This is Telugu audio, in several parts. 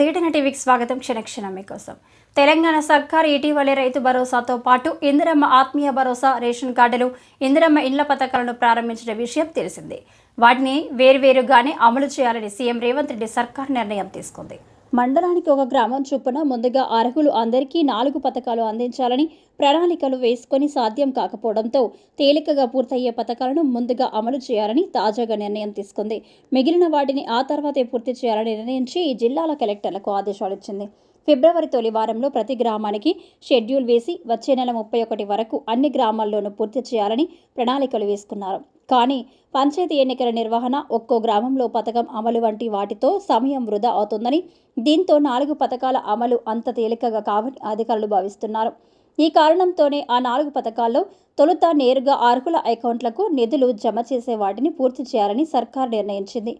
వీటిన టీవీకి స్వాగతం. క్షణక్షణం మీకోసం. తెలంగాణ సర్కార్ ఇటీవలే రైతు భరోసాతో పాటు ఇందిరమ్మ ఆత్మీయ భరోసా రేషన్ కార్డులు ఇందిరమ్మ ఇండ్ల పథకాలను ప్రారంభించిన విషయం తెలిసిందే. వాటిని వేర్వేరుగానే అమలు చేయాలని సీఎం రేవంత్ రెడ్డి సర్కార్ నిర్ణయం తీసుకుంది. మండలానికి ఒక గ్రామం చొప్పున ముందుగా అర్హులు అందరికీ నాలుగు పథకాలు అందించాలని ప్రణాళికలు వేసుకొని సాధ్యం కాకపోవడంతో తేలికగా పూర్తయ్యే పథకాలను ముందుగా అమలు చేయాలని తాజాగా నిర్ణయం తీసుకుంది. మిగిలిన వాటిని ఆ తర్వాతే పూర్తి చేయాలని నిర్ణయించి ఈ జిల్లాల కలెక్టర్లకు ఆదేశాలు ఇచ్చింది. ఫిబ్రవరి తొలి వారంలో ప్రతి గ్రామానికి షెడ్యూల్ వేసి వచ్చే నెల ముప్పై ఒకటి వరకు అన్ని గ్రామాల్లోనూ పూర్తి చేయాలని ప్రణాళికలు వేసుకున్నారు. కానీ పంచాయతీ ఎన్నికల నిర్వహణ ఒక్కో గ్రామంలో పథకం అమలు వంటి వాటితో సమయం వృధా అవుతుందని దీంతో నాలుగు పథకాల అమలు అంత తేలికగా కావని అధికారులు భావిస్తున్నారు. ఈ కారణంతోనే ఆ నాలుగు పథకాల్లో తొలుత నేరుగా అర్హుల అకౌంట్లకు నిధులు జమ చేసే వాటిని పూర్తి చేయాలని సర్కార్ నిర్ణయించింది.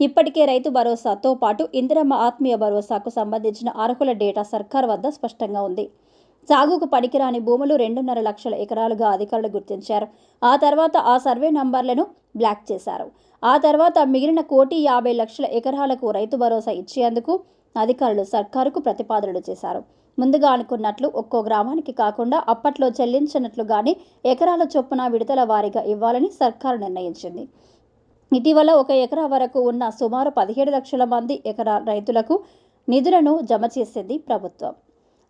ఇప్పటికే రైతు భరోసాతో పాటు ఇందిరమ్మ ఆత్మీయ భరోసాకు సంబంధించిన అర్హుల డేటా సర్కార్ వద్ద స్పష్టంగా ఉంది. సాగుకు పనికిరాని భూములు రెండున్నర లక్షల ఎకరాలుగా అధికారులు గుర్తించారు. ఆ తర్వాత ఆ సర్వే నంబర్లను బ్లాక్ చేశారు. ఆ తర్వాత మిగిలిన కోటి యాభై లక్షల ఎకరాలకు రైతు భరోసా ఇచ్చేందుకు అధికారులు సర్కారుకు ప్రతిపాదనలు చేశారు. ముందుగా అనుకున్నట్లు ఒక్కో గ్రామానికి కాకుండా అప్పట్లో చెల్లించినట్లుగానే ఎకరాల చొప్పున విడతల వారీగా ఇవ్వాలని సర్కారు నిర్ణయించింది. ఇటీవల ఒక ఎకరా వరకు ఉన్న సుమారు పదిహేడు లక్షల మంది ఎకరా రైతులకు నిధులను జమ చేసింది ప్రభుత్వం.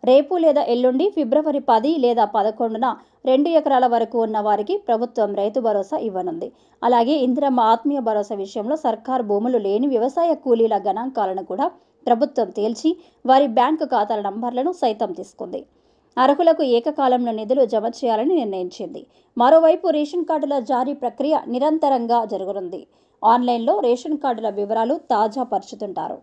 రేపు లేదా ఎల్లుండి ఫిబ్రవరి పది లేదా పదకొండున రెండు ఎకరాల వరకు ఉన్న వారికి ప్రభుత్వం రైతు భరోసా ఇవ్వనుంది. అలాగే ఇందిరమ్మ ఆత్మీయ భరోసా విషయంలో సర్కార్ భూములు లేని వ్యవసాయ కూలీల గణాంకాలను కూడా ప్రభుత్వం తేల్చి వారి బ్యాంకు ఖాతాల నంబర్లను సైతం తీసుకుంది. అర్హులకు ఏకకాలంలో నిధులు జమ చేయాలని నిర్ణయించింది. మరోవైపు రేషన్ కార్డుల జారీ ప్రక్రియ నిరంతరంగా జరగనుంది. ఆన్లైన్లో రేషన్ కార్డుల వివరాలు తాజా పరుచుతుంటారు.